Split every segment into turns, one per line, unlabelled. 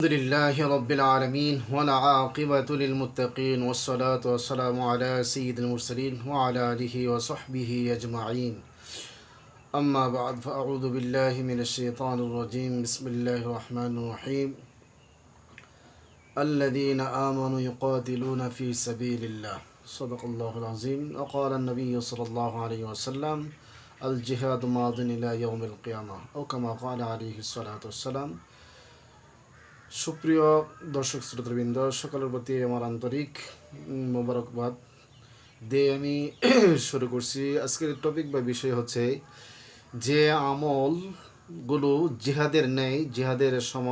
الحمد لله رب العالمين والعاقبة للمتقين والصلاة والسلام على سيد المرسلين وعلى آله وصحبه أجمعين. أما بعد فأعوذ بالله من الشيطان الرجيم. بسم الله الرحمن الرحيم. الذين آمنوا يقاتلون في سبيل الله. صدق الله العظيم. وقال النبي صلى الله عليه وسلم الجهاد ماض إلى يوم القيامة أو كما قال عليه الصلاة والسلام. সুপ্রিয় দর্শক শ্রোতৃবৃন্দ, সকলের প্রতি আমার আন্তরিক মোবারকবাদ। দিয়ে আমি শুরু করছি। আজকের টপিক বা বিষয় হচ্ছে যে আমলগুলো জিহাদের নেই জিহাদের সম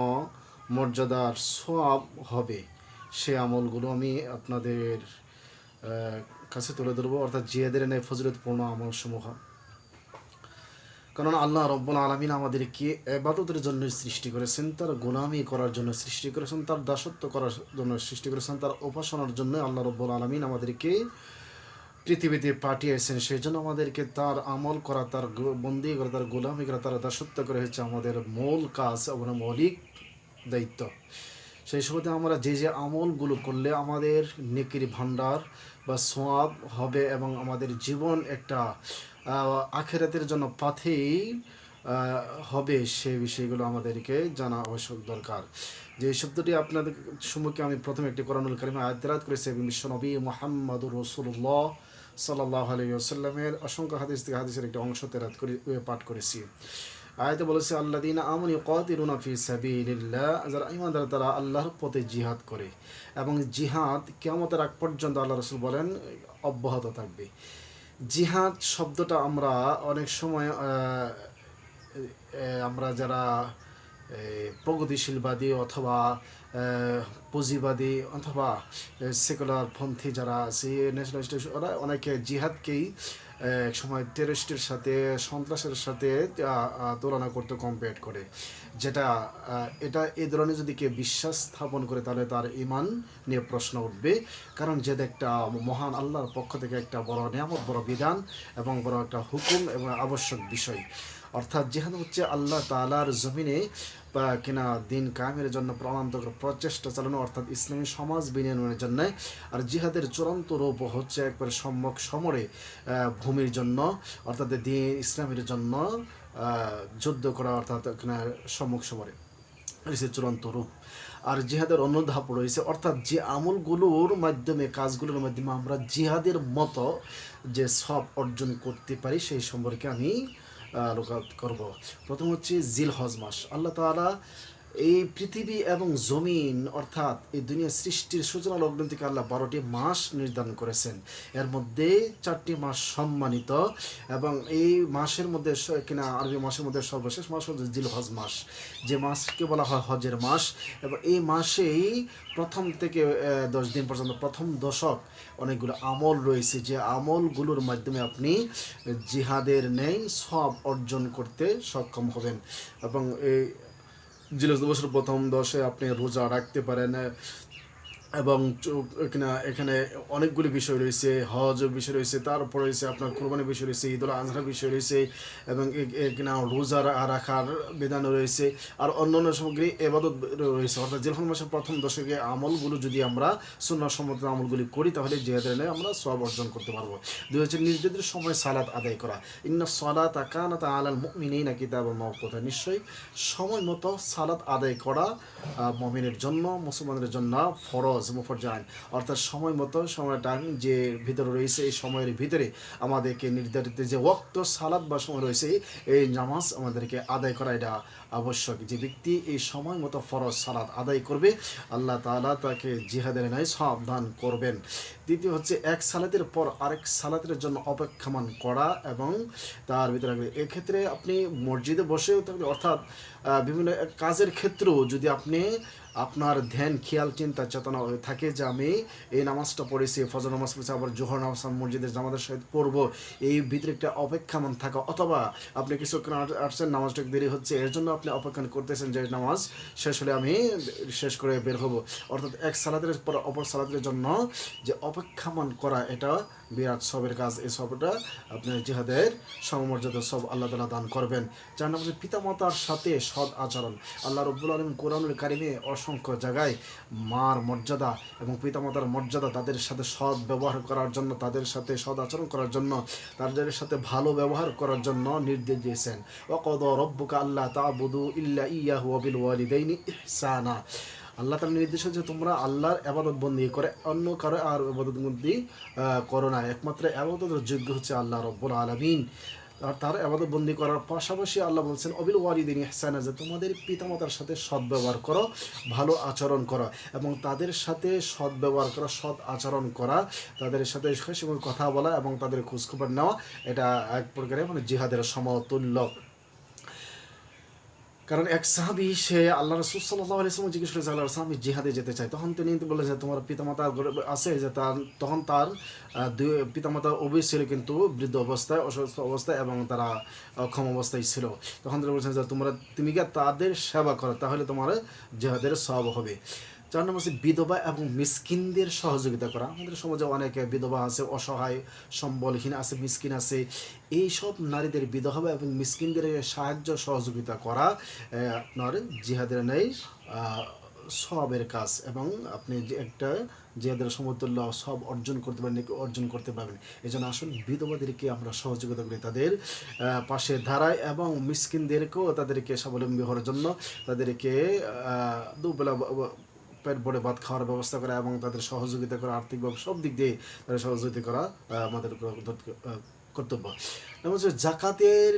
মর্যাদার সব হবে, সে আমলগুলো আমি আপনাদের কাছে তুলে ধরবো। অর্থাৎ জিহাদের নেই ফজরতপূর্ণ আমল সমূহ কারণ আল্লাহ রব্বুল আলমিন আমাদেরকে এবাদতের জন্য সৃষ্টি করেছেন, তার গোলামি করার জন্য সৃষ্টি করেছেন, তার দাসত্ব করার জন্য সৃষ্টি করেছেন, তার উপাসনার জন্য আল্লাহ রব্বুল আলমিন আমাদেরকে পৃথিবীতে পাঠিয়েছেন। সেই জন্য আমাদেরকে তার আমল করা, তার বন্দি করা, তার গোলামি করা, তার দাসত্ব করা হচ্ছে আমাদের মূল কাজ এবং মৌলিক দায়িত্ব। সেই সময়তে আমরা যে যে আমলগুলো করলে আমাদের নেকির ভাণ্ডার বা সোয়াব হবে এবং আমাদের জীবন একটা আখেরাতের জন্য পথেই হবে সে বিষয়গুলো আমাদেরকে জানা আবশ্যক দরকার। যে শব্দটি আপনাদের সম্মুখে আমি প্রথমে একটি কোরআনুল কারিমে আয়তরাত করেছি এবং বিশ্বনবী মোহাম্মদুর রসুল্লাহ সাল্লাহ আলাইসাল্লামের অসংখ্য হাদিস থেকে হাদিসের একটি অংশ তেরাত করে পাঠ করেছি। আয়তে বলেছে আল্লাহ দিন আমনি কাতিরুনা ফি সাবিলিল্লাহ যারা ইমানদার তারা আল্লাহর পথে জিহাদ করে এবং জিহাদ কিয়ামতের আগ পর্যন্ত আল্লাহ রসুল বলেন, অব্যাহত থাকবে। জিহাদ শব্দটা আমরা অনেক সময় আমরা যারা প্রগতিশীলবাদী অথবা পুঁজিবাদী অথবা সেকুলার পন্থী যারা আছে ন্যাশনালিস্ট ওরা অনেকে জিহাদকেই এক সময় টেররিস্টের সাথে, সন্ত্রাসের সাথে তুলনা করতে কম্পেয়ার করে। যেটা এটা এ ধরনের যদি কেউ বিশ্বাস স্থাপন করে, তাহলে তার ইমান নিয়ে প্রশ্ন উঠবে। কারণ যেটা একটা মহান আল্লাহর পক্ষ থেকে একটা বড় নিয়ামত, বড় বিধান এবং বড় একটা হুকুম এবং আবশ্যক বিষয়। অর্থাৎ যেখানে হচ্ছে আল্লাহ তালার জমিনে কিনা দিন কায়েমের জন্য প্রাণান্তকর প্রচেষ্টা চালানো, অর্থাৎ ইসলামী সমাজ বিনির্মাণের জন্য। আর জিহাদের চূড়ান্ত রূপ হচ্ছে একবারে সম্যক সমরে ভূমির জন্য, অর্থাৎ দিন ইসলামের জন্য যুদ্ধ করা, অর্থাৎ কিনা সম্মুখ সমরে। রয়েছে চূড়ান্ত রূপ। আর জিহাদের অন্য ধাপ রয়েছে, অর্থাৎ যে আমলগুলোর মাধ্যমে, কাজগুলোর মাধ্যমে আমরা জিহাদের মতো যে সব অর্জন করতে পারি, সেই সম্পর্কে আমি করব। প্রথম হচ্ছে জিল হজ মাস। আল্লাহ তাআলা এই পৃথিবী এবং জমিন, অর্থাৎ এই দুনিয়া সৃষ্টির সূচনা লগ্ন থেকে আল্লাহ বারোটি মাস নির্ধারণ করেছেন। এর মধ্যে চারটি মাস সম্মানিত এবং এই মাসের মধ্যে কিনা আরবি মাসের মধ্যে সর্বশেষ মাস হচ্ছে জিল হজ মাস। যে মাসকে বলা হয় হজের মাস। এবং এই মাসেই প্রথম থেকে দশ দিন পর্যন্ত প্রথম দশক অনেকগুলো আমল রয়েছে। যে আমলগুলোর মাধ্যমে আপনি জিহাদের নেই সব অর্জন করতে সক্ষম হবেন। এবং এই জিলস দিবসের প্রথম দশে আপনি রোজা রাখতে পারেন এবং চো- এখানে অনেকগুলি বিষয় রয়েছে, হজ বিষয় রয়েছে, তারপর রয়েছে আপনার কোরবানির বিষয় রয়েছে, ঈদ ঈদুল আজহার বিষয় রয়েছে, এবং এ- এখানে রোজা রা- রাখার বিধান রয়েছে, আর অন্য অন্য সামগ্রী এবাদত রয়েছে। অর্থাৎ জিলহন মাসের প্রথম দশকে আমলগুলো যদি আমরা সুন্নাহ সম্মত আমলগুলি করি, তাহলে জেহাদের আমরা সব অর্জন করতে পারব। দুই হচ্ছে নিজেদের সময় সালাত আদায় করা, ইন্না সালাত আকানাত আলাল মুমিনিনা না কিতাব কথা নিশ্চয়ই সময় মতো সালাত আদায় করা মমিনের জন্য, মুসলমানদের জন্য ফরজ। মুফরজান অর্থাৎ সময় মতো সময় টাইম যে ভিতরে রয়েছে, এই সময়ের ভিতরে আমাদেরকে নির্ধারিত যে ওক্ত সালাদ বা সময় রয়েছে, এই নামাজ আমাদেরকে আদায় করা এটা আবশ্যক। যে ব্যক্তি এই সময় মতো ফরজ সালাদ আদায় করবে, আল্লাহ তাআলা তাকে জিহাদের নাই সাবধান করবেন। দ্বিতীয় হচ্ছে, এক সালাতের পর আরেক সালাতের জন্য অপেক্ষমান করা এবং তার ভিতরে। এক্ষেত্রে আপনি মসজিদে বসেও থাকলে, অর্থাৎ বিভিন্ন কাজের ক্ষেত্রেও যদি আপনি আপনার ধ্যান, খেয়াল, চিন্তা, চেতনা থাকে যে আমি এই নামাজটা পড়েছি, ফজর নামাজ পড়েছি, আবার জোহর নামাজ মসজিদের জামাতের সহিত পড়ব। এই ভিতরে একটা অপেক্ষামান থাকা, অথবা আপনি কিছুক্ষণ আস- আসছেন নামাজটা দেরি হচ্ছে, এর জন্য আপনি অপেক্ষা করতেছেন যে নামাজ শেষ হলে আমি শেষ করে বের হব। অর্থাৎ এক সালাদের পর অপর সালাদের জন্য যে অপেক্ষামান করা, এটা বিরাট সবের কাজ এই সবটা আপনি জিহাদের সমমর্যাদা সব আল্লাহ তালা দান করবেন। যার নাম নম্বর পিতামাতার সাথে সৎ আচরণ। আল্লাহ রব্বুল আলম কোরআনুল কারিমে অসংখ্য জায়গায় মার মর্যাদা এবং পিতামাতার মর্যাদা তাদের সাথে সৎ ব্যবহার করার জন্য, তাদের সাথে সৎ আচরণ করার জন্য, তাদের সাথে ভালো ব্যবহার করার জন্য নির্দেশ দিয়েছেন। ওকদ রব্বুকা আল্লাহ তাবুদু ইল্লা ইয়াহু ওয়াবিল ওয়ালিদাইনি ইহসানা। আল্লাহ তার নির্দেশ হচ্ছে তোমরা আল্লাহর আবাদত বন্দি করে অন্য কারও আর আবাদত বন্দি করো না। একমাত্র আবাদতের যোগ্য হচ্ছে আল্লাহ রব্বুল আলমিন। আর তার আবাদত বন্দি করার পাশাপাশি আল্লাহ বলছেন, অবিল ওয়ারিদিন ইহসানা যে তোমাদের পিতামাতার সাথে সদ্ব্যবহার করো, ভালো আচরণ করো এবং তাদের সাথে সদ্ব্যবহার করা, সৎ আচরণ করা, তাদের সাথে কথা বলা এবং তাদের খোঁজখবর নেওয়া, এটা এক প্রকারে মানে জিহাদের সমতুল্য। কারণ এক সাহাবি, সে আল্লাহ রসুল সাল্লাহ আলিয়াম জিজ্ঞেস করেছে আল্লাহ সাহাবি জিহাদে যেতে চাই তখন তিনি বলে যে, তোমার পিতামাতা আছে যে তার, তখন তার দুই, পিতামাতা অবৈ ছিল কিন্তু বৃদ্ধ অবস্থায়, অসুস্থ অবস্থায় এবং তারা অক্ষম অবস্থায় ছিল। তখন তিনি বলছেন যে, তোমরা, তুমি কি তাদের সেবা করো, তাহলে তোমার জিহাদের সব হবে। চার নম্বর হচ্ছে বিধবা এবং মিসকিনদের সহযোগিতা করা। আমাদের সমাজে অনেকে বিধবা আছে, অসহায়, সম্বলহীন আছে, মিসকিন আছে। এইসব নারীদের বিধবা এবং মিসকিনদের সাহায্য, সহযোগিতা করা আপনার জিহাদের নেই সবের কাজ। এবং আপনি যে একটা জিহাদের সমতুল্য সব অর্জন করতে পারেন অর্জন করতে পারবেন। এই জন্য আসল বিধবাদেরকে আমরা সহযোগিতা করি তাদের পাশে দাঁড়ায় এবং মিসকিনদেরকেও তাদেরকে স্বাবলম্বী হওয়ার জন্য তাদেরকে দুবেলা পেট ভরে ভাত খাওয়ার ব্যবস্থা করা এবং তাদের সহযোগিতা করা, আর্থিকভাবে সব দিক দিয়ে তাদের সহযোগিতা করা আমাদের কর্তব্য। এবং হচ্ছে জাকাতের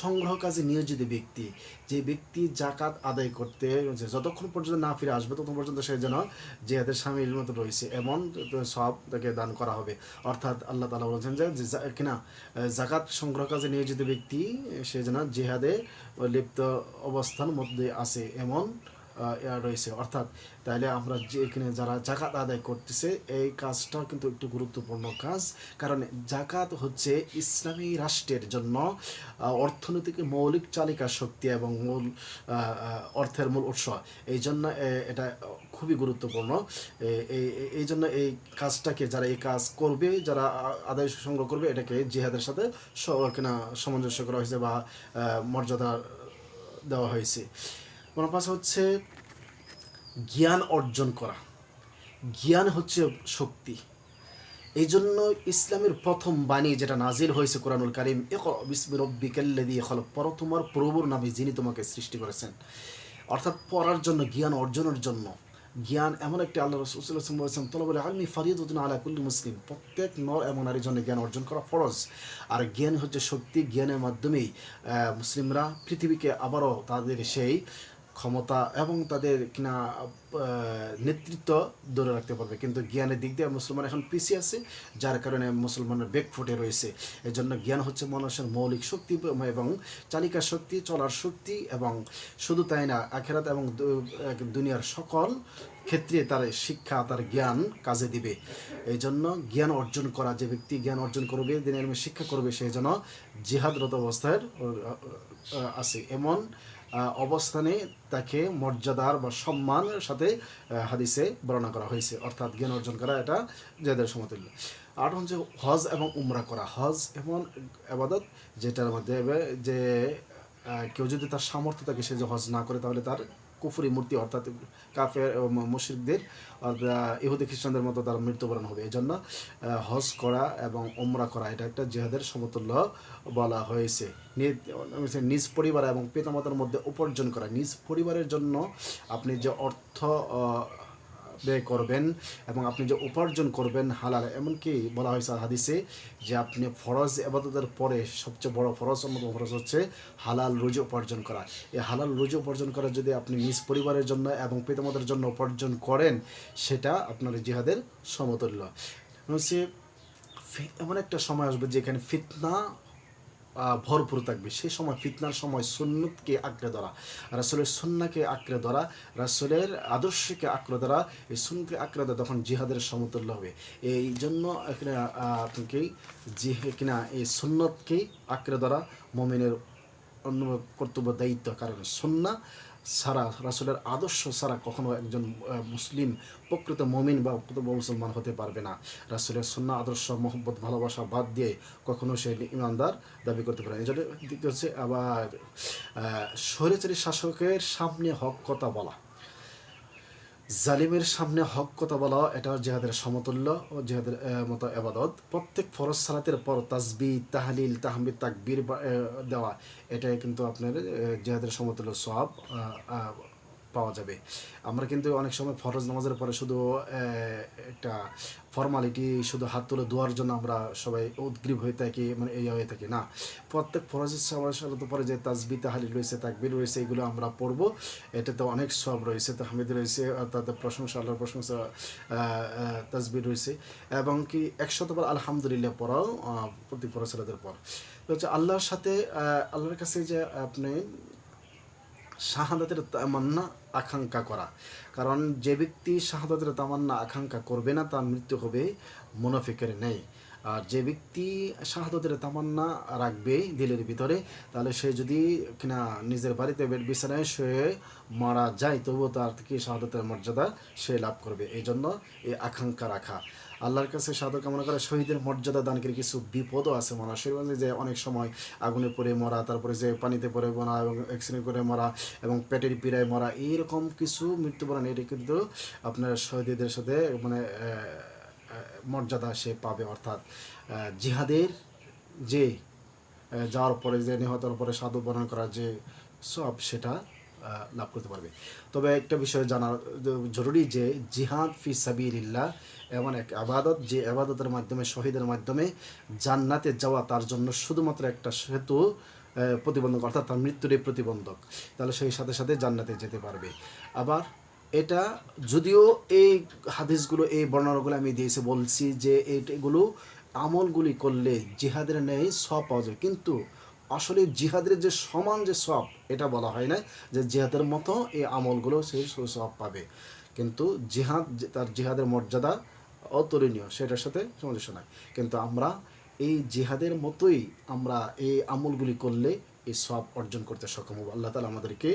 সংগ্রহ কাজে নিয়োজিত ব্যক্তি, যে ব্যক্তি জাকাত আদায় করতে যতক্ষণ পর্যন্ত না ফিরে আসবে, ততক্ষণ পর্যন্ত সে যেন যে জেহাদের স্বামীর মতো রয়েছে, এমন সব তাকে দান করা হবে। অর্থাৎ আল্লাহ তালা বলেছেন যে কিনা জাকাত সংগ্রহ কাজে নিয়োজিত ব্যক্তি, সে যেন জেহাদে লিপ্ত অবস্থান মধ্যে আছে, এমন রয়েছে। অর্থাৎ তাহলে আমরা যে এখানে যারা জাকাত আদায় করতেছে, এই কাজটা কিন্তু একটু গুরুত্বপূর্ণ কাজ। কারণ জাকাত হচ্ছে ইসলামী রাষ্ট্রের জন্য অর্থনৈতিক মৌলিক চালিকা শক্তি এবং মূল অর্থের মূল উৎস। এই জন্য এটা খুবই গুরুত্বপূর্ণ। এই জন্য এই কাজটাকে যারা এই কাজ করবে, যারা আদায় সংগ্রহ করবে, এটাকে জিহাদের সাথে সামঞ্জস্য করা হয়েছে বা মর্যাদা দেওয়া হয়েছে। পাশে হচ্ছে জ্ঞান অর্জন করা। জ্ঞান হচ্ছে শক্তি। এই জন্য ইসলামের প্রথম বাণী যেটা নাজির হয়েছে কোরআনুল কারিম বিসমিরব্বিকাল্লাদি খলক পর তোমার প্রভুর নামে যিনি তোমাকে সৃষ্টি করেছেন। অর্থাৎ পড়ার জন্য, জ্ঞান অর্জনের জন্য। জ্ঞান এমন একটি আল্লাহ রসুলাম বলেছেন, তলবলে আলমি ফারিদুদ্দিন আলা কুল্লি মুসলিম। প্রত্যেক নর এবং নারীর জন্য জ্ঞান অর্জন করা ফরজ। আর জ্ঞান হচ্ছে শক্তি, জ্ঞানের মাধ্যমেই মুসলিমরা পৃথিবীকে আবারও তাদের সেই ক্ষমতা এবং তাদের কিনা নেতৃত্ব ধরে রাখতে পারবে। কিন্তু জ্ঞানের দিক দিয়ে মুসলমান এখন পিছিয়ে আছে, যার কারণে মুসলমানের বেগ ফুটে রয়েছে। এই জন্য জ্ঞান হচ্ছে মানুষের মৌলিক শক্তি এবং চালিকা শক্তি, চলার শক্তি এবং শুধু তাই না, আখেরাত এবং দুনিয়ার সকল ক্ষেত্রে তার শিক্ষা, তার জ্ঞান কাজে দিবে। এই জন্য জ্ঞান অর্জন করা, যে ব্যক্তি জ্ঞান অর্জন করবে, দিনের শিক্ষা করবে সেই জন্য জিহাদরত অবস্থায় আছে। এমন অবস্থানে তাকে মর্যাদার বা সম্মানের সাথে হাদিসে বর্ণনা করা হয়েছে। অর্থাৎ জ্ঞান অর্জন করা এটা জেদের সমতুল্য। আর হচ্ছে হজ এবং উমরা করা। হজ এমন আবাদত যেটার মধ্যে যে কেউ যদি তার সামর্থ্য থাকে সে যে হজ না করে তাহলে তার কুফুরি মূর্তি অর্থাৎ কাফের মুশ্রিকদের ইহুদি খ্রিস্টানদের মতো তারা মৃত্যুবরণ হবে। এই জন্য হজ করা এবং ওমরা করা, এটা একটা জেহাদের সমতুল্য বলা হয়েছে। নিজ পরিবার এবং পিতামাতার মধ্যে উপার্জন করা। নিজ পরিবারের জন্য আপনি যে অর্থ ব্যয় করবেন এবং আপনি যে উপার্জন করবেন হালাল, এমনকি বলা হয়েছে হাদিসে যে আপনি ফরজ এবাদতের পরে সবচেয়ে বড় ফরজ, অন্যতম ফরজ হচ্ছে হালাল রুজি উপার্জন করা। এই হালাল রুজি উপার্জন করা যদি আপনি নিজ পরিবারের জন্য এবং পিতামাতার জন্য উপার্জন করেন, সেটা আপনার জিহাদের সমতুল্য। হচ্ছে এমন একটা সময় আসবে যেখানে ফিতনা ভরপুর থাকবে। সেই সময় ফিতনার সময় সুন্নতকে আঁকড়ে ধরা, রাসুলের সুন্নাকে আঁকড়ে ধরা, রাসুলের আদর্শকে আঁকড়ে ধরা, এই সুন্নকে আঁকড়ে ধরা তখন জিহাদের সমতুল্য হবে। এই জন্য এখানে আপনাকে জিহে, কিনা এই সুন্নতকেই আঁকড়ে ধরা মমিনের অন্য কর্তব্য, দায়িত্ব, কারণ সুন্না সারা, রাসুলের আদর্শ সারা কখনো একজন মুসলিম প্রকৃত মমিন বা প্রকৃত মুসলমান হতে পারবে না। রাসুলের সন্না আদর্শ, মোহব্বত, ভালোবাসা বাদ দিয়ে কখনো সে ইমানদার দাবি করতে পারে এই জন্য দ্বিতীয় হচ্ছে আবার স্বৈরাচারী শাসকের সামনে হক কথা বলা। জালিমের সামনে হক কথা বলা, এটা জেহাদের সমতুল্য ও জেহাদের মতো আবাদত প্রত্যেক ফরজ সালাতের পর তাজবি তাহলিল, তাহমিদ, তাকবির দেওয়া, এটাই কিন্তু আপনার জেহাদের সমতুল্য সব পাওয়া যাবে। আমরা কিন্তু অনেক সময় ফরজ নামাজের পরে শুধু একটা ফর্মালিটি শুধু হাত তুলে দোয়ার জন্য আমরা সবাই উদ্গ্রীব হয়ে থাকি মানে এই হয়ে থাকি, না। প্রত্যেক ফরজের সালাতের পরে যে তাজবি তাহালি রয়েছে, তাকবির রয়েছে, এগুলো আমরা পড়ব। এটাতে অনেক সব রয়েছে, তাহমিদ রয়েছে তাতে প্রশংসা, আল্লাহর প্রশংসা তাসবির রয়েছে। এবং কি একশতবার আলহামদুলিল্লাহ পড়াও প্রতি ফরজ পর। হচ্ছে আল্লাহর সাথে আল্লাহর কাছে যে আপনি শাহাদাতের তামান্না আকাঙ্ক্ষা করা। কারণ যে ব্যক্তি শাহাদাতের তামান্না আকাঙ্ক্ষা করবে না, তার মৃত্যু হবে মুনাফিকের নেই আর যে ব্যক্তি শাহাদাতের তামান্না রাখবে দিলের ভিতরে, তাহলে সে যদি কিনা নিজের বাড়িতে বেড বিছানায় সে মারা যায়, তবুও তার থেকে শাহাদাতের মর্যাদা সে লাভ করবে। এই জন্য এই আকাঙ্ক্ষা রাখা। আল্লাহর কাছে সাধু কামনা করে শহীদের মর্যাদা দানকের কিছু বিপদও আছে মানুষের মাঝে যে অনেক সময় আগুনে পড়ে মরা, তারপরে যে পানিতে পড়ে মরা এবং অ্যাক্সিডেন্ট করে মরা এবং পেটের পীড়ায় মরা, এইরকম কিছু মৃত্যুবরণ, এটা কিন্তু আপনার শহীদদের সাথে মানে মর্যাদা সে পাবে। অর্থাৎ জিহাদের যে যাওয়ার পরে যে, নিহতের পরে সাধু বরণ করার যে সব, সেটা লাভ করতে পারবে। তবে একটা বিষয় জানা জরুরি যে জিহাদ ফি সাবিরিল্লাহ এমন এক আবাদত যে আবাদতের মাধ্যমে, শহীদের মাধ্যমে জান্নাতে যাওয়া তার জন্য শুধুমাত্র একটা সেতু প্রতিবন্ধক, অর্থাৎ তার মৃত্যুরই প্রতিবন্ধক। তাহলে সেই সাথে সাথে জান্নাতে যেতে পারবে। আবার এটা যদিও এই হাদিসগুলো, এই বর্ণনাগুলো আমি দিয়েছি, বলছি যে এগুলো আমলগুলি করলে জিহাদের নেই সব পাওয়া যায়। কিন্তু আসলে জিহাদের যে সমান যে সব এটা বলা হয় না যে জিহাদের মতো এই আমলগুলো সে সব পাবে। কিন্তু জিহাদ, তার জিহাদের মর্যাদা অতুলনীয়, সেটার সাথে সমস্যা নাই। কিন্তু আমরা এই জিহাদের মতোই আমরা এই আমলগুলি করলে এই সব অর্জন করতে সক্ষম হব। আল্লাহ তালা আমাদেরকে